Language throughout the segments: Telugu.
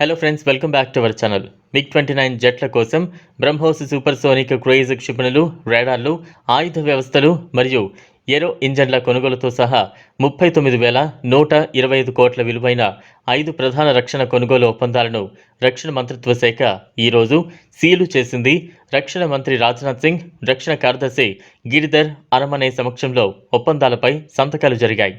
Hello friends welcome back to our channel MiG twenty nine జెట్ల కోసం బ్రహ్మోస్ సూపర్ సోనిక్ క్రూయిజ్ క్షిపణులు రాడార్లు ఆయుధ వ్యవస్థలు మరియు ఏరో ఇంజన్ల కొనుగోలుతో సహా ముప్పై తొమ్మిది వేల నూట ఇరవై ఐదు కోట్ల విలువైన ఐదు ప్రధాన రక్షణ కొనుగోలు ఒప్పందాలను రక్షణ మంత్రిత్వ శాఖ ఈరోజు సీలు చేసింది. రక్షణ మంత్రి రాజ్నాథ్ సింగ్ రక్షణ కార్యదర్శి గిరిధర్ అరమనే సమక్షంలో ఒప్పందాలపై సంతకాలు జరిగాయి.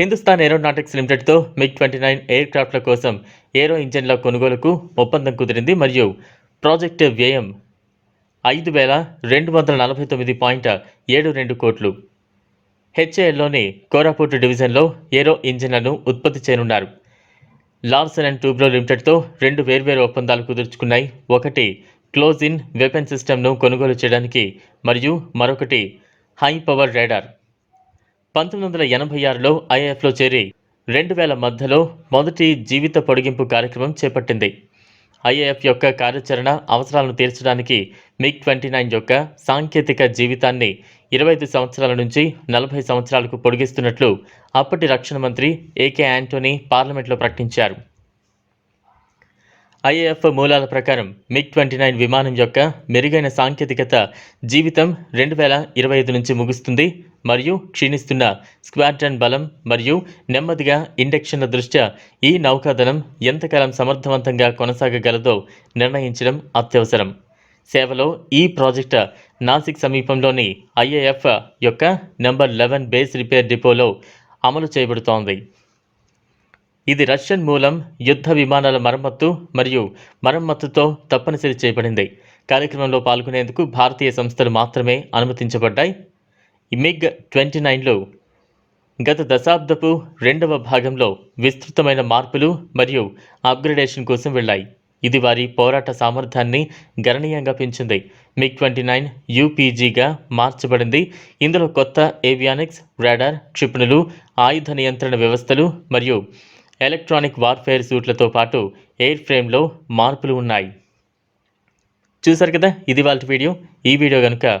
హిందుస్థాన్ ఏరోనాటిక్స్ లిమిటెడ్తో మిగ్ ట్వంటీ నైన్ ఎయిర్ క్రాఫ్ట్ల కోసం ఏరో ఇంజన్ల కొనుగోలుకు ఒప్పందం కుదిరింది మరియు ప్రాజెక్టు వ్యయం ఐదు వేల రెండు వందల నలభై తొమ్మిది పాయింట్ ఏడు రెండు కోట్లు. హెచ్ఏఎల్లోని కోరాపూట్ డివిజన్లో ఏరో ఇంజిన్లను ఉత్పత్తి చేయనున్నారు. లార్సన్ అండ్ టూబ్రో లిమిటెడ్తో రెండు వేర్వేరు ఒప్పందాలు కుదుర్చుకున్నాయి. ఒకటి క్లోజ్ ఇన్ వెపన్ సిస్టమ్ను కొనుగోలు చేయడానికి మరియు మరొకటి హై పవర్ రేడార్. పంతొమ్మిది వందల ఎనభై ఆరులో ఐఏఎఫ్లో చేరి రెండు వేల మధ్యలో మొదటి జీవిత పొడిగింపు కార్యక్రమం చేపట్టింది. ఐఏఎఫ్ యొక్క కార్యాచరణ అవసరాలను తీర్చడానికి మిగ్ ట్వంటీ నైన్ యొక్క సాంకేతిక జీవితాన్ని ఇరవై ఐదు సంవత్సరాల నుంచి నలభై సంవత్సరాలకు పొడిగిస్తున్నట్లు అప్పటి రక్షణ మంత్రి ఏకే యాంటోనీ పార్లమెంట్లో ప్రకటించారు. ఐఏఎఫ్ మూలాల ప్రకారం మిగ్ ట్వంటీ నైన్ విమానం యొక్క మెరుగైన సాంకేతికత జీవితం రెండు వేల ఇరవై ఐదు నుంచి ముగుస్తుంది. మరియు క్షీణిస్తున్న స్క్వాడ్రన్ బలం మరియు నెమ్మదిగా ఇండక్షన్ల దృష్ట్యా ఈ నౌకాదళం ఎంతకాలం సమర్థవంతంగా కొనసాగగలదో నిర్ణయించడం అత్యవసరం. సేవలో ఈ ప్రాజెక్ట్ నాసిక్ సమీపంలోని ఐఏఎఫ్ యొక్క నెంబర్ లెవెన్ బేస్ రిపేర్ డిపోలో అమలు చేయబడుతోంది. ఇది రష్యన్ మూలం యుద్ధ విమానాల మరమ్మత్తు మరియు మరమ్మతుతో తప్పనిసరి చేయబడింది. కార్యక్రమంలో పాల్గొనేందుకు భారతీయ సంస్థలు మాత్రమే అనుమతించబడ్డాయి. మిగ్ ట్వంటీ నైన్లో గత దశాబ్దపు రెండవ భాగంలో విస్తృతమైన మార్పులు మరియు అప్గ్రేడేషన్ కోసం వెళ్ళాయి. ఇది వారి పోరాట సామర్థ్యాన్ని గణనీయంగా పెంచింది. మిగ్ ట్వంటీ నైన్ యూపీజీగా మార్చబడింది. ఇందులో కొత్త ఏవియానిక్స్ రాడార్ క్షిపణులు ఆయుధ నియంత్రణ వ్యవస్థలు మరియు ఎలక్ట్రానిక్ వార్ఫేర్ సూట్లతో పాటు ఎయిర్ ఫ్రేమ్లో మార్పులు ఉన్నాయి. చూసారు కదా? ఇది వాళ్ళ వీడియో. ఈ వీడియో కనుక